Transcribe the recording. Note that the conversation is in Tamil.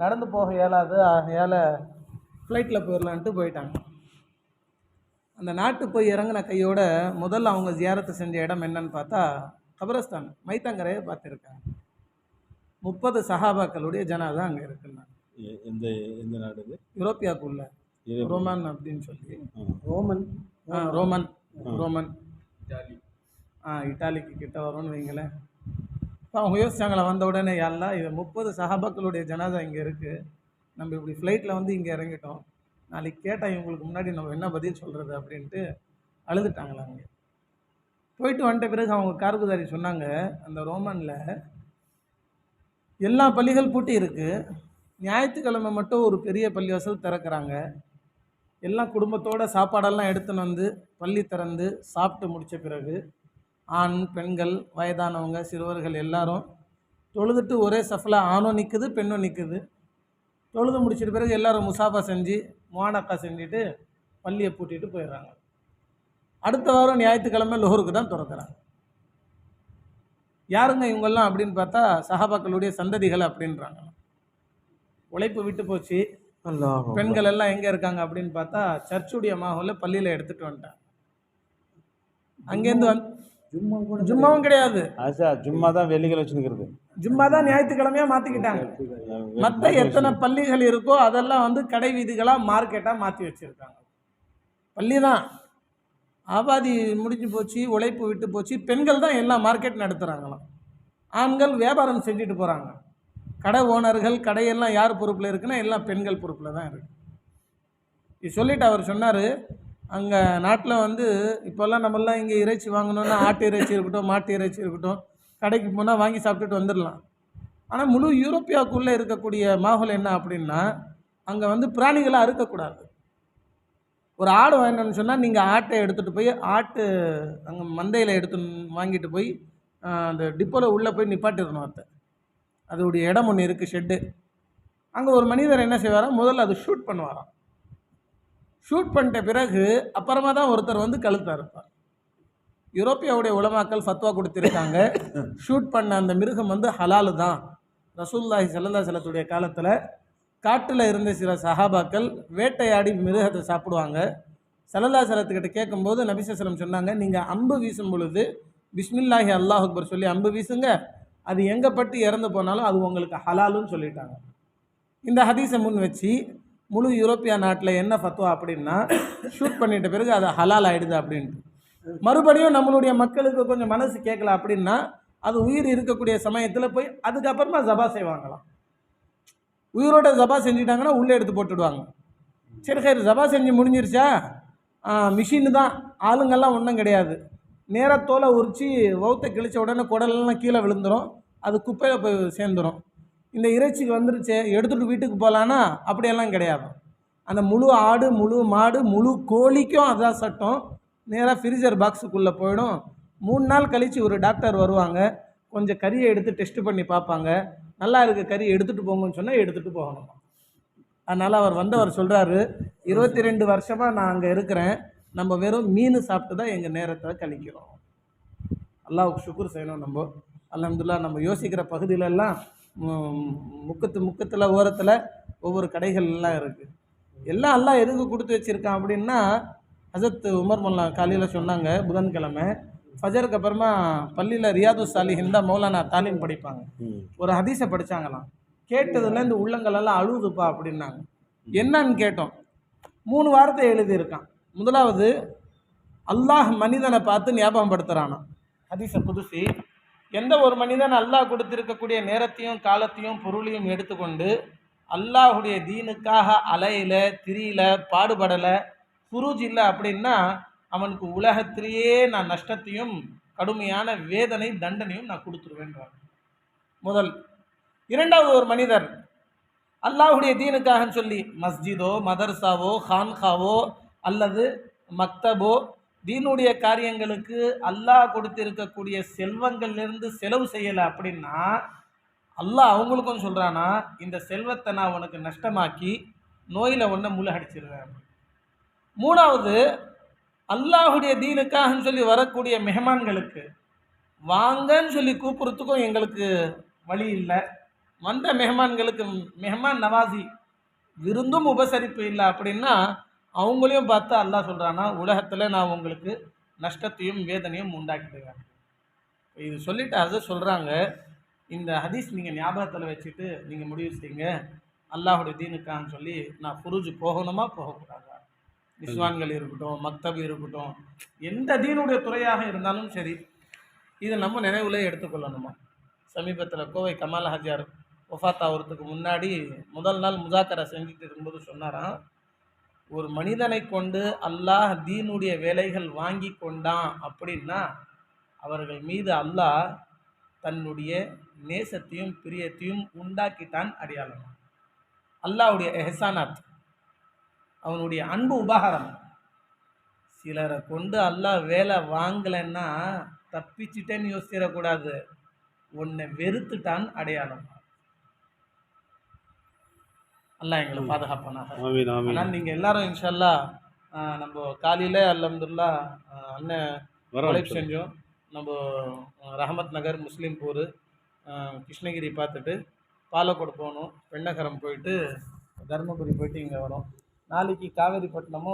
நடந்து போக இயலாது ஆகையால் ஃப்ளைட்டில் போயிடலான்ட்டு போயிட்டாங்க. அந்த நாட்டு போய் இறங்கின கையோட முதல்ல அவங்க ஜியாரத்து செஞ்ச இடம் என்னன்னு பார்த்தா கபரஸ்தான் மைத்தங்கரையை பார்த்துருக்காங்க. முப்பது சஹாபாக்களுடைய ஜனாதா அங்கே இருக்குன்னா. எ- எந்த எந்த நாடு இது யூரோப்பியாக்குள்ள ரோமான் அப்படின்னு சொல்லி. ரோமன். ஆ ரோமன் ரோமன். ஆ இட்டாலிக்கு கிட்ட வரும்னு வைங்களேன். அவங்க யோசிச்சாங்களா வந்த உடனே எல்லாம் இது முப்பது சஹாபாக்களுடைய ஜனாதா இங்கே இருக்குது நம்ம இப்படி ஃப்ளைட்டில் வந்து இங்கே இறங்கிட்டோம். நாளைக்கு கேட்டால் இவங்களுக்கு முன்னாடி நம்ம என்ன பதில் சொல்கிறது அப்படின்ட்டு அழுதுட்டாங்களா அங்கே போயிட்டு வந்துட்ட பிறகு அவங்க கார்குதாரி சொன்னாங்க அந்த ரோமனில் எல்லா பள்ளிகள் பூட்டி இருக்குது ஞாயிற்றுக்கிழமை மட்டும் ஒரு பெரிய பள்ளிவாசல் திறக்கிறாங்க. எல்லாம் குடும்பத்தோட சாப்பாடெல்லாம் எடுத்துன்னு வந்து பள்ளி திறந்து சாப்பிட்டு முடித்த பிறகு ஆண் பெண்கள் வயதானவங்க சிறுவர்கள் எல்லாரும் தொழுதுட்டு ஒரே சஃபில் ஆணும் நிற்குது பெண்ணும் நிற்குது தொழுது முடிச்சிட்ட பிறகு எல்லாரும் முசாஃபா செஞ்சு முவானக்கா செஞ்சுட்டு பள்ளியை பூட்டிட்டு போயிடுறாங்க. அடுத்த வாரம் ஞாயிற்றுக்கிழமை லோஹருக்கு தான் திறக்கிறாங்க. யாருங்க இவங்கெல்லாம் அப்படின்னு பார்த்தா சஹாபாக்களுடைய சந்ததிகள் அப்படின்றாங்க. உழைப்பு விட்டு போச்சு. பெண்கள் எல்லாம் எங்கே இருக்காங்க அப்படின்னு பார்த்தா சர்ச்சுடைய மாஹோல பள்ளியில் எடுத்துகிட்டு வந்துட்டாங்க. அங்கேருந்து வந்து ஜும்மா கூட ஜும்மாவும் கிடையாது. ஆச்சா சும்மா தான் வெள்ளிக்கிழமை வச்சுருக்கிறது ஜும்மா தான் ஞாயிற்றுக்கிழமையாக மாற்றிக்கிட்டாங்க மற்ற எத்தனை பள்ளிகள் இருக்கோ அதெல்லாம் வந்து கடை வீதிகளாக மார்க்கெட்டாக மாற்றி வச்சுருக்காங்க. பள்ளி தான் ஆபாதி முடிஞ்சு போச்சு உழைப்பு விட்டு போச்சு. பெண்கள் தான் எல்லாம் மார்க்கெட் நடத்துகிறாங்களாம் ஆண்கள் வியாபாரம் செஞ்சுட்டு போகிறாங்க கடை ஓனர்கள் கடையெல்லாம் யார் பொறுப்பில் இருக்குன்னா எல்லாம் பெண்கள் பொறுப்பில் தான் இருக்குது இது சொல்லிட்டு அவர் சொன்னார் அங்கே நாட்டில் வந்து இப்போல்லாம் நம்மளாம் இங்கே இறைச்சி வாங்கணுன்னா ஆட்டு இறைச்சி இருக்கட்டும் மாட்டு இறைச்சி இருக்கட்டும் கடைக்கு போனால் வாங்கி சாப்பிட்டுட்டு வந்துடலாம். ஆனால் முழு யூரோப்பியாவுக்குள்ளே இருக்கக்கூடிய மாஹோல் என்ன அப்படின்னா அங்கே வந்து பிராணிகளை அறுக்கக்கூடாது ஒரு ஆடு வாங்கணும்னு சொன்னால் நீங்கள் ஆட்டை எடுத்துகிட்டு போய் ஆட்டு அங்கே மந்தையில் எடுத்து வாங்கிட்டு போய் அந்த டிப்போவில் உள்ளே போய் நிப்பாட்டிடணும் அதை அதோடைய இடம் ஒன்று இருக்குது ஷெட்டு. அங்கே ஒரு மனிதர் என்ன செய்வாராம் முதல்ல அது ஷூட் பண்ணுவாராம். ஷூட் பண்ணிட்ட பிறகு அப்புறமா தான் ஒருத்தர் வந்து கழுத்தா இருப்பார். யூரோப்பியாவுடைய உலமாக்கள் ஃபத்வா கொடுத்துருக்காங்க. ஷூட் பண்ண அந்த மிருகம் வந்து ஹலாலு தான். ரசூல்லாஹி சல்லல்லா செல்லத்துடைய காலத்தில் காட்டில் இருந்த சில சஹாபாக்கள் வேட்டையாடி மிருகத்தை சாப்பிடுவாங்க. சல்லல்லா சலத்துக்கிட்ட கேட்கும்போது நபிசலம் சொன்னாங்க நீங்கள் அம்பு வீசும் பொழுது பிஸ்மில்லாஹி அல்லாஹ் அக்பர் சொல்லி அம்பு வீசுங்க. அது எங்கே பட்டு இறந்து போனாலும் அது உங்களுக்கு ஹலாலுன்னு சொல்லிட்டாங்க. இந்த ஹதீஸை முன் வச்சு முழு யூரோப்பிய நாட்டில் என்ன ஃபத்வா அப்படின்னா ஷூட் பண்ணிட்ட பிறகு அது ஹலால் ஆகிடுது அப்படின்ட்டு. மறுபடியும் நம்மளுடைய மக்களுக்கு கொஞ்சம் மனசு கேட்கல அப்படின்னா அது உயிர் இருக்கக்கூடிய சமயத்தில் போய் அதுக்கப்புறமா ஜபா செய்வாங்களாம். உயிரோட ஜபா செஞ்சுட்டாங்கன்னா உள்ளே எடுத்து போட்டுடுவாங்க. சரி சரி ஜபா செஞ்சு முடிஞ்சிருச்சா? மிஷின் தான். ஆளுங்கள்லாம் ஒன்றும் கிடையாது. நேராக தோலை உரித்து வௌத்தை கிழிச்ச உடனே குடலெல்லாம் கீழே விழுந்துடும் அது குப்பையில் போய் சேர்ந்துரும். இந்த இறைச்சிக்கு வந்துருச்சு எடுத்துகிட்டு வீட்டுக்கு போகலான்னா அப்படியெல்லாம் கிடையாது. அந்த முழு ஆடு முழு மாடு முழு கோழிக்கும் அதான் சட்டம். நேராக ஃப்ரீசர் பாக்ஸுக்குள்ளே போயிடும். மூணு நாள் கழித்து ஒரு டாக்டர் வருவாங்க. கொஞ்சம் கறியை எடுத்து டெஸ்ட்டு பண்ணி பார்ப்பாங்க. நல்லா இருக்க கறி எடுத்துகிட்டு போங்கன்னு சொன்னால் எடுத்துகிட்டு போகணும். அதனால் அவர் வந்தவர் சொல்கிறாரு இருபத்தி ரெண்டு வருஷமாக நான் அங்கே இருக்கிறேன். நம்ம வெறும் மீன் சாப்பிட்டு தான் எங்கள் நேரத்தை கழிக்கிறோம். அல்லாவுக்கு சுக்குர் செய்யணும் நம்ம. அலமதுல்லா நம்ம யோசிக்கிற பகுதியிலெல்லாம் முக்கத்து முக்கத்தில் ஓரத்தில் ஒவ்வொரு கடைகள்லாம் இருக்குது எல்லாம் அல்லாஹ் எதுக்கு கொடுத்து வச்சுருக்கான் அப்படின்னா ஹசரத் உமர் மல்லா காலையில் சொன்னாங்க புதன்கிழமை. ஃபஜருக்கு அப்புறமா பள்ளியில் ரியாது சாலிஹின் தான் மௌலானா தாலிம் படிப்பாங்க. ஒரு ஹதீஸை படித்தாங்களாம் கேட்டதுல இந்த உள்ளங்களெல்லாம் அழுதுப்பா அழுகுதுப்பா அப்படின்னாங்க. என்னன்னு கேட்டோம். மூணு வார்த்தை எழுதியிருக்கான். முதலாவது அல்லாஹ் மனிதனை பார்த்து ஞாபகப்படுத்துகிறானா ஹதீஸை புதுசி. எந்த ஒரு மனிதன் அல்லாஹ் கொடுத்திருக்கக்கூடிய நேரத்தையும் காலத்தையும் பொருளையும் எடுத்துக்கொண்டு அல்லாஹுடைய தீனுக்காக அலையில திரியில பாடுபடலை குருஜ் இல்லை அப்படின்னா அவனுக்கு உலகத்திலேயே நான் நஷ்டத்தையும் கடுமையான வேதனை தண்டனையும் நான் கொடுத்துருவேன்றான் முதல் இரண்டாவது ஒரு மனிதர் அல்லாஹுடைய தீனுக்காகன்னு சொல்லி மஸ்ஜிதோ மதர்சாவோ ஹான்காவோ அல்லது மக்தபோ தீனுடைய காரியங்களுக்கு அல்லாஹ் கொடுத்திருக்கக்கூடிய செல்வங்கள்லேருந்து செலவு செய்யலை அப்படின்னா அல்லாஹ் அவங்களுக்கும் சொல்கிறானா இந்த செல்வத்தை நான் உனக்கு நஷ்டமாக்கி நோயில் ஒன்றை முழுகடிச்சிருவேன் மூணாவது அல்லாஹுடைய தீனுக்காகன்னு சொல்லி வரக்கூடிய மெஹமான்களுக்கு வாங்கன்னு சொல்லி கூப்பிட்றதுக்கும் எங்களுக்கு வழி இல்லை. வந்த மெஹமான்களுக்கு மெஹமான் நவாசி விருந்தும் உபசரிப்பு இல்லை அப்படின்னா அவங்களையும் பார்த்து அல்லாஹ் சொல்கிறான்னா உலகத்தில் நான் உங்களுக்கு நஷ்டத்தையும் வேதனையும் உண்டாக்கிடுவேன் இது சொல்லிட்டு அதை சொல்கிறாங்க இந்த ஹதீஸ் நீங்கள் ஞாபகத்தில் வச்சுட்டு நீங்கள் முடிவு செய்யுங்க. அல்லாஹுடைய தீனுக்கான்னு சொல்லி நான் ஃபுருஜ் போகணுமா போகக்கூடாதா? நிஸ்வான்கள் இருக்கட்டும் மக்தப் இருக்கட்டும் எந்த தீனுடைய துறையாக இருந்தாலும் சரி இதை நம்ம நினைவில் எடுத்துக்கொள்ளணுமா? சமீபத்தில் கோவை கமால் ஹஜார் ஒஃபாத் ஆகிறதுக்கு முன்னாடி முதல் நாள் முதாக்கரை செஞ்சுட்டு இருக்கும்போது சொன்னாராம் ஒரு மனிதனை கொண்டு அல்லாஹ் தீனுடைய வேலைகள் வாங்கி கொண்டான் அப்படின்னா அவர்கள் மீது அல்லாஹ் தன்னுடைய நேசத்தையும் பிரியத்தையும் உண்டாக்கிட்டான் அடையாளம் அல்லாஹ்வுடைய எஹசானாத் அவனுடைய அன்பு உபகாரம். சிலரை கொண்டு அல்லாஹ் வேலை வாங்கலைன்னா தப்பிச்சிட்டேன்னு யோசிச்சிடக்கூடாது. உன்னை வெறுத்துட்டான் அடையாளம். அல்லாஹ் எங்களை பாதுகாப்பானாக. ஆனால் நீங்கள் எல்லாரும் இன்ஷல்லா நம்ம காலையில் அல்ஹம்துலில்லா ஆஹ் அண்ணன் உழைப்பு செஞ்சோம். நம்ம ரஹமத் நகர் முஸ்லீம்பூர் ஆஹ் கிருஷ்ணகிரி பார்த்துட்டு பாலக்கோடு போகணும் பெண்ணகரம் போயிட்டு தருமபுரி போயிட்டு இங்கே வரோம். நாளைக்கு காவேரிப்பட்டினமும்